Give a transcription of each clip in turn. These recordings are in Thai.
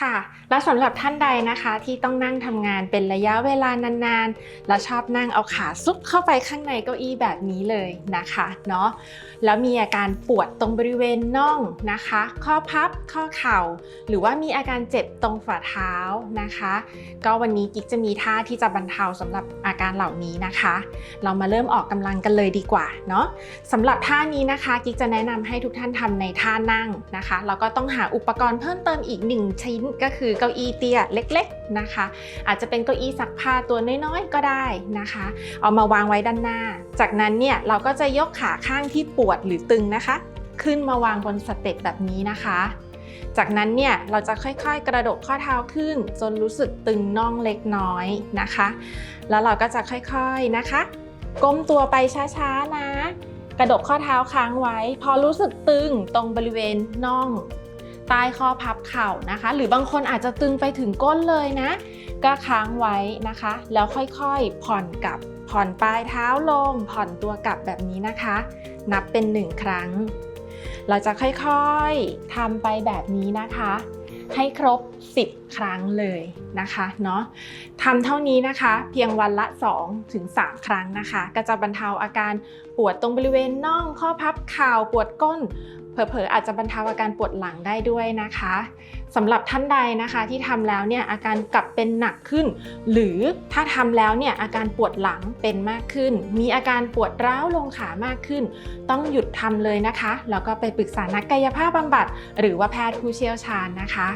ค่ะ และสำหรับท่านใดนะคะที่ต้องนั่งทำงานเป็นระยะเวลานานๆ และชอบนั่งเอาขาซุกเข้าไปข้างในเก้าอี้แบบนี้เลยนะคะเนาะแล้วมีอาการปวดตรงบริเวณน่องนะคะ ข้อพับข้อเข่า หรือว่ามีอาการเจ็บตรงฝ่าเท้านะคะ ก็วันนี้กิ๊กจะมีท่าที่จะบรรเทาสำหรับอาการเหล่านี้นะคะ เรามาเริ่มออกกำลังกันเลยดีกว่าเนาะสำหรับท่านี้นะคะกิ๊กจะแนะนำให้ทุกท่านทำในท่านั่งนะคะแล้วก็ต้องหาอุปกรณ์เพิ่มเติมอีกหนึ่งชิ้นก็คือเก้าอี้เตี้ยเล็กๆนะคะ อาจจะเป็นเก้าอี้ซักผ้าตัวน้อยๆก็ได้นะคะ เอามาวางไว้ด้านหน้า จากนั้นเนี่ยเราก็จะยกขาข้างที่ปวดหรือตึงนะคะ ขึ้นมาวางบนสเต็ปแบบนี้นะคะ จากนั้นเนี่ยเราจะค่อยๆ กระดกข้อเท้าขึ้น จนรู้สึกตึงน่องเล็กน้อยนะคะ แล้วเราก็จะค่อยๆนะคะ ก้มตัวไปช้าๆนะกระดกข้อเท้าค้างไว้ พอรู้สึกตึงตรงบริเวณน่อง ใต้ข้อพับเข่านะคะ หรือบางคนอาจจะตึงไปถึงก้นเลยนะ ก็ค้างไว้นะคะ แล้วค่อยๆผ่อนกลับ ผ่อนปลายเท้าลง ผ่อนตัวกลับแบบนี้นะคะ นับเป็นหนึ่งครั้ง เราจะค่อยๆทำไปแบบนี้นะคะ ให้ครบ 10ครั้งเลยนะคะเนาะทำเท่านี้นะคะเพียงวันละ 2-3ถึง3ครั้งนะคะ ก็จะบรรเทาอาการปวดตรงบริเวณน่องข้อพับข่าวปวดก้นเผลอๆอาจจะบรรเทาอาการปวดหลังได้ด้วยนะคะสำหรับท่านใดนะคะที่ทำแล้วเนี่ยอาการกลับเป็นหนักขึ้น หรือถ้าทำแล้วเนี่ยอาการปวดหลังเป็นมากขึ้น มีอาการปวดร้าวลงขามากขึ้น ต้องหยุดทำเลยนะคะแล้วก็ไปปรึกษานักกายภาพบำบัด หรือว่าแพทย์ผู้เชี่ยวชาญนะคะ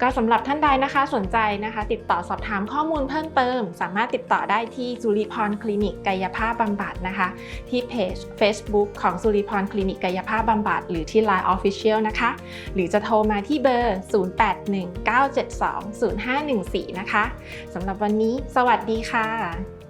ก็สำหรับท่านใดนะคะสนใจนะคะ ติดต่อสอบถามข้อมูลเพิ่มเติม สามารถติดต่อได้ที่จุลิพรคลินิกกายภาพบำบัดนะคะ ที่เพจ Facebook ของสุริพรคลินิกกายภาพบำบัดหรือที่ Line Official นะคะ หรือจะโทรมาที่เบอร์ 0819720514 นะคะสำหรับวันนี้ สวัสดีค่ะ